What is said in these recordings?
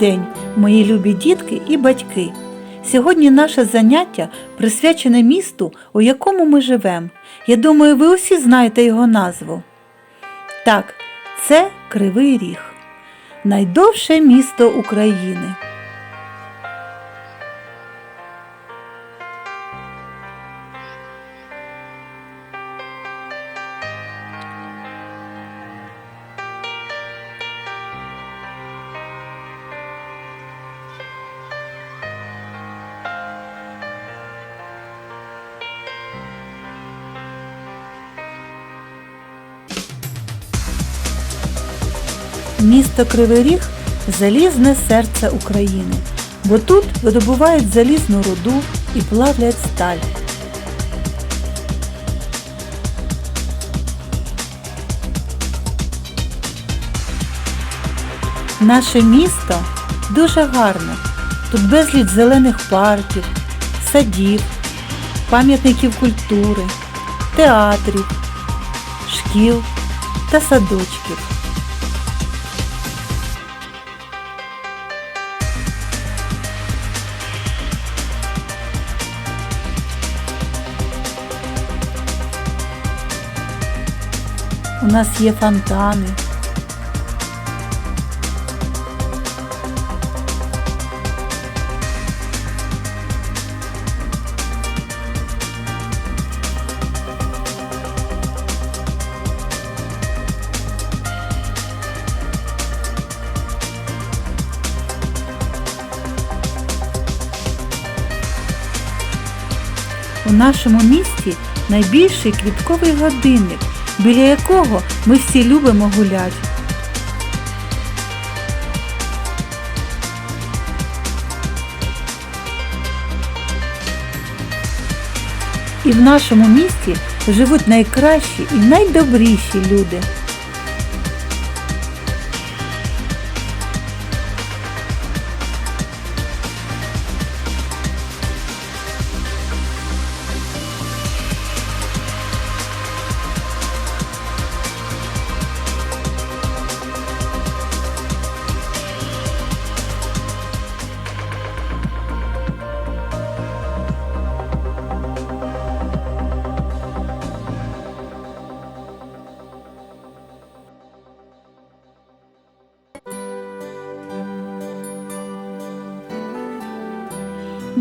День, мої любі дітки і батьки. Сьогодні наше заняття присвячене місту, у якому ми живемо. Я думаю, ви усі знаєте його назву. Так, це Кривий Ріг, найдовше місто України. Місто Кривий Ріг залізне серце України, бо тут видобувають залізну руду і плавлять сталь. Наше місто дуже гарне. Тут безліч зелених парків, садів, пам'ятників культури, театрів, шкіл та садочків. У нас є фонтани. У нашому місті найбільший квітковий годинник, біля якого ми всі любимо гуляти. І в нашому місті живуть найкращі і найдобріші люди.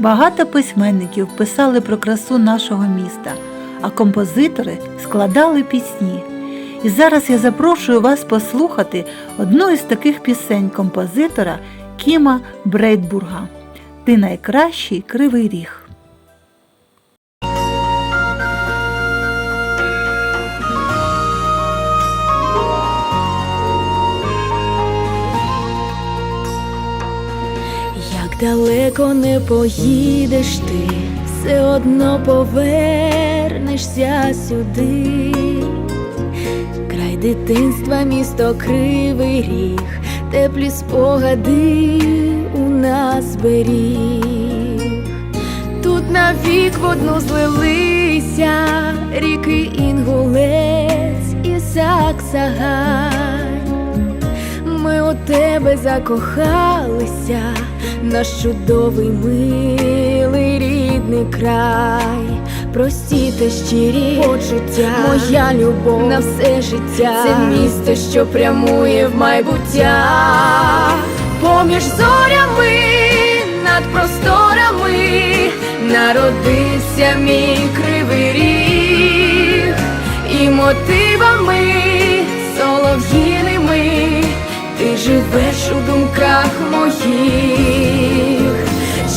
Багато письменників писали про красу нашого міста, а композитори складали пісні. І зараз я запрошую вас послухати одну із таких пісень композитора Кіма Брейдбурга Ти найкращий кривий ріг. Далеко не поїдеш ти, все одно повернешся сюди. Край дитинства, місто кривий ріг, теплі спогади у нас беріг. Тут навік в одну злилися ріки Інгулець і Саксагай. Ми у тебе закохалися, наш чудовий милий рідний край, прості та щирі почуття, моя любов на все життя, це місто, що прямує в майбуття, поміж зорями над просторами народився мій кривий ріг. І мотивами живеш у думках моїх,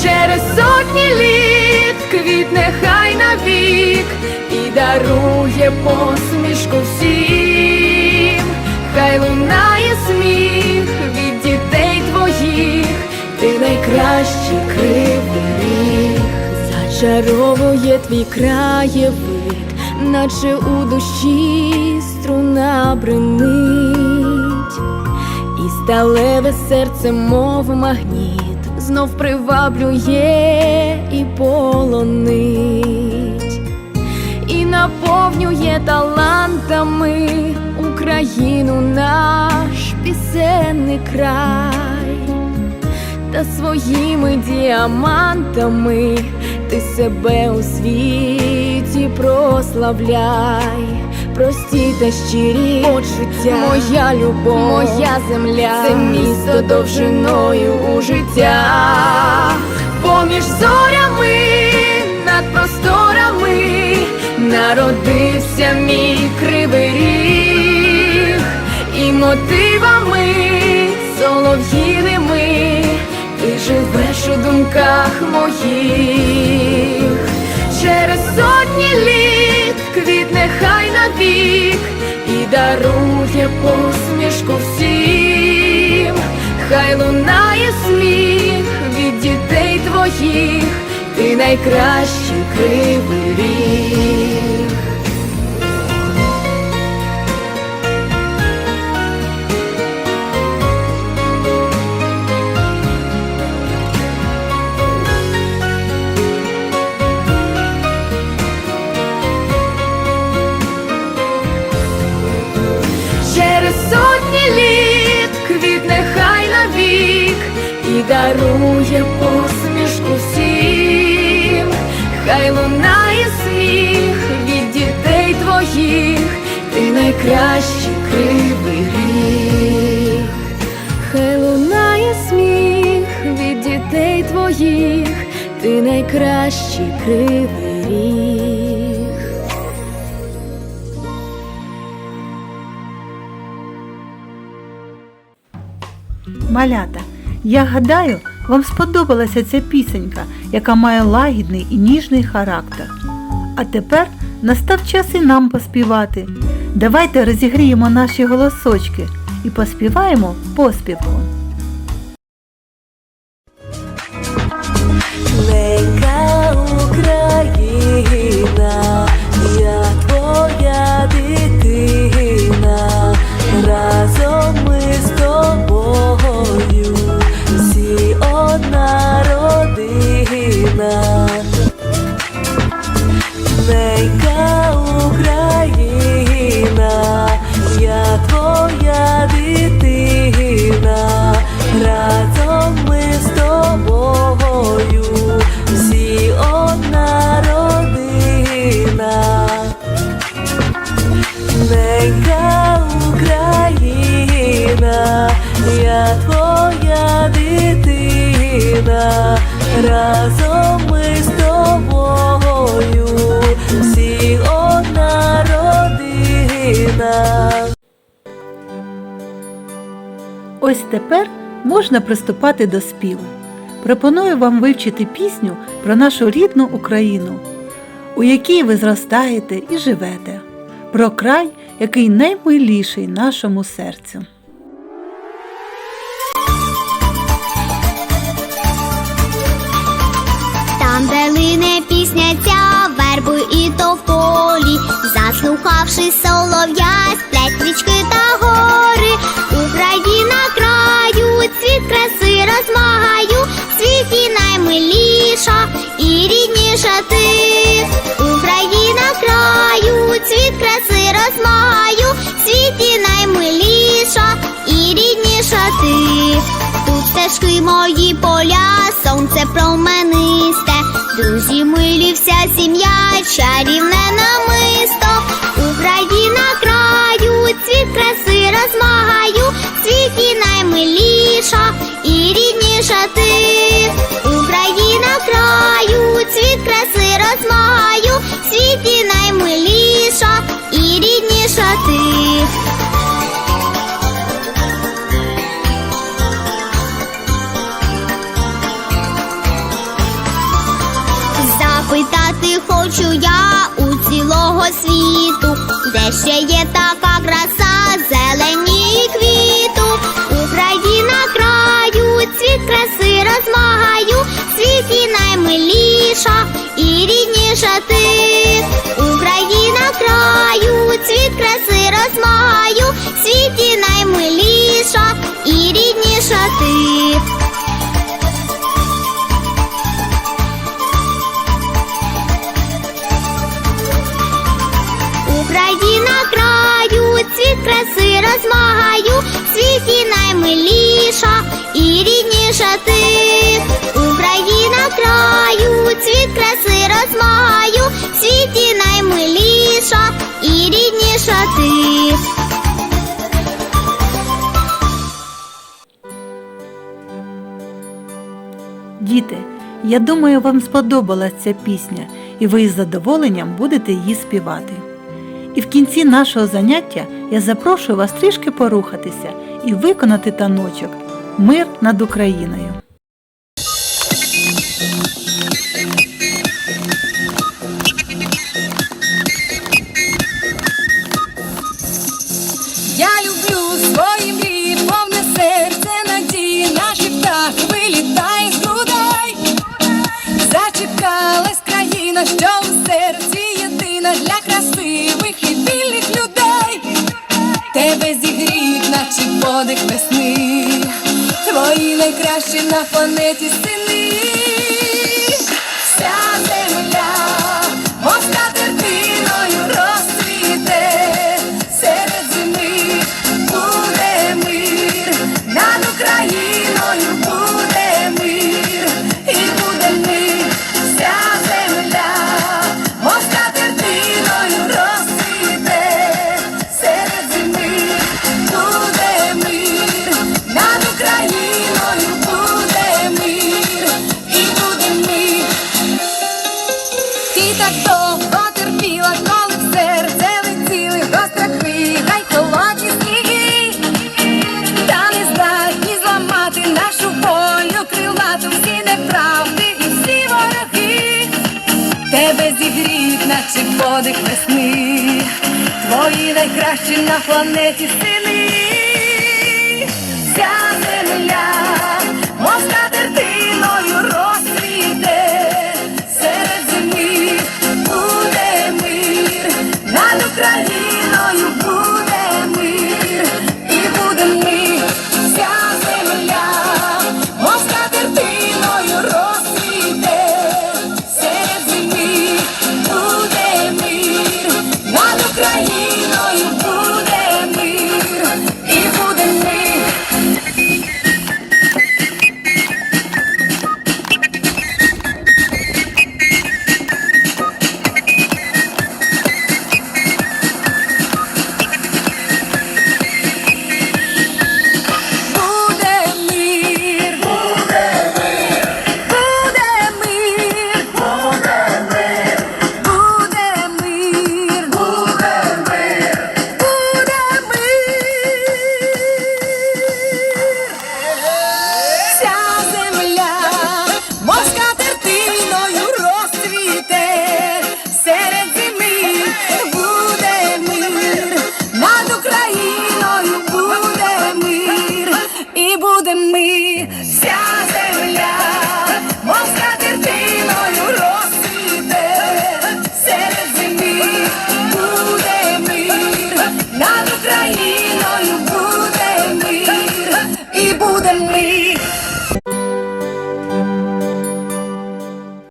через сотні літ квітне хай навік і дарує посмішку всім, хай лунає сміх від дітей твоїх, ти найкращий кривий ріг, зачаровує твій краєвид, наче у душі струна бренить. Сталеве серце, мов магніт, знов приваблює і полонить, і наповнює талантами Україну наш пісенний край. та своїми діамантами ти себе у світі прославляй, прості та щирі. Почуття, моя любов, моя земля, це місто довжиною у життя, поміж зорями над просторами народився мій кривий ріг. І мотивами солов'їними ти живеш у думках моїх навік і дарує посмішку всім, хай лунає сміх від дітей твоїх, ти найкращий кривий ріг. Сотні літ квітне хай навік і дарує посмішку всім, хай лунає сміх від дітей твоїх, ти найкращий кривий ріг. Хай лунає сміх від дітей твоїх, ти найкращий кривий ріг. Малята, я гадаю, вам сподобалася ця пісенька, яка має лагідний і ніжний характер. А тепер настав час і нам поспівати. Давайте розігріємо наші голосочки і поспіваємо поспівку. Ось тепер можна приступати до співу. Пропоную вам вивчити пісню про нашу рідну Україну, у якій ви зростаєте і живете, про край, який наймиліший нашому серцю. Там, де лине пісня ця, верби і то в полі, заслухавши солов'я, сплять річки та розмагаю, в світі наймиліша і рідніша ти. Тут стежки мої поля, сонце променисте, друзі милі, вся сім'я, чарівне намисто, Україна краю, цвіт краси розмагаю, в світі наймиліша і рідніша ти, Україна краю, цвіт краси розмагаю, в світі наймиліша і рідніша ти. Запитати хочу я у цілого світу, де ще є така краса, зелені квіту, Україна краю, цвіт краси розмагаю, світі наймиліша і рідніша ти, цвіт краси розмаю, в світі наймиліша і рідніша ти. Україна краю, цвіт краси розмаю, в світі наймиліша і рідніша ти. Україна краю, цвіт краси розмаю. Я думаю, вам сподобалася ця пісня, і ви із задоволенням будете її співати. І в кінці нашого заняття я запрошую вас трішки порухатися і виконати таночок Мир над Україною. Подих весни, твої найкращі на планеті сини. Вся земля, Тебе зігріють, наче подих весни, твої найкращі на планеті сини. Вся земля